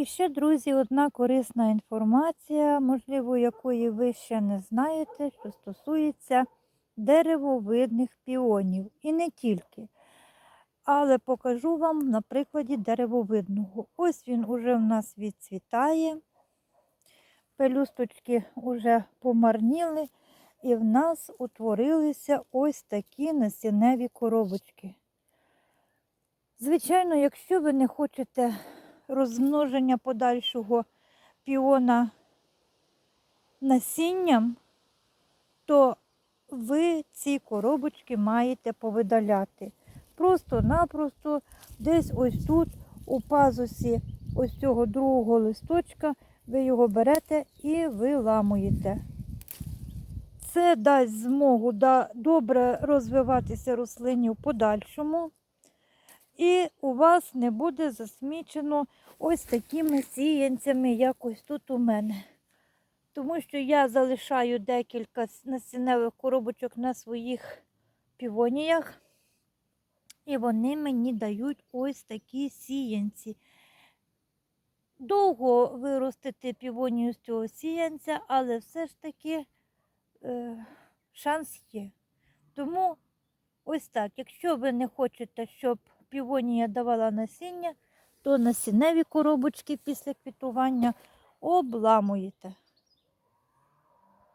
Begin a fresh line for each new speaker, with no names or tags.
І ще, друзі, одна корисна інформація, можливо, якої ви ще не знаєте, що стосується деревовидних піонів. І не тільки. Але покажу вам на прикладі деревовидного. Ось він уже в нас відцвітає. Пелюсточки вже помарніли, і в нас утворилися ось такі насінневі коробочки. Звичайно, якщо ви не хочете розмноження подальшого піона насінням, то ви ці коробочки маєте повидаляти. Просто-напросто десь ось тут, у пазусі ось цього другого листочка, ви його берете і виламуєте. Це дасть змогу добре розвиватися рослині в подальшому. І у вас не буде засмічено ось такими сіянцями, як ось тут у мене. Тому що я залишаю декілька насінневих коробочок на своїх півоніях, і вони мені дають ось такі сіянці. Довго виростити півонію з цього сіянця, але все ж таки е, шанс є. Тому ось так, якщо ви не хочете, щоб півонія давала насіння, то насінневі коробочки після квітування обламуєте.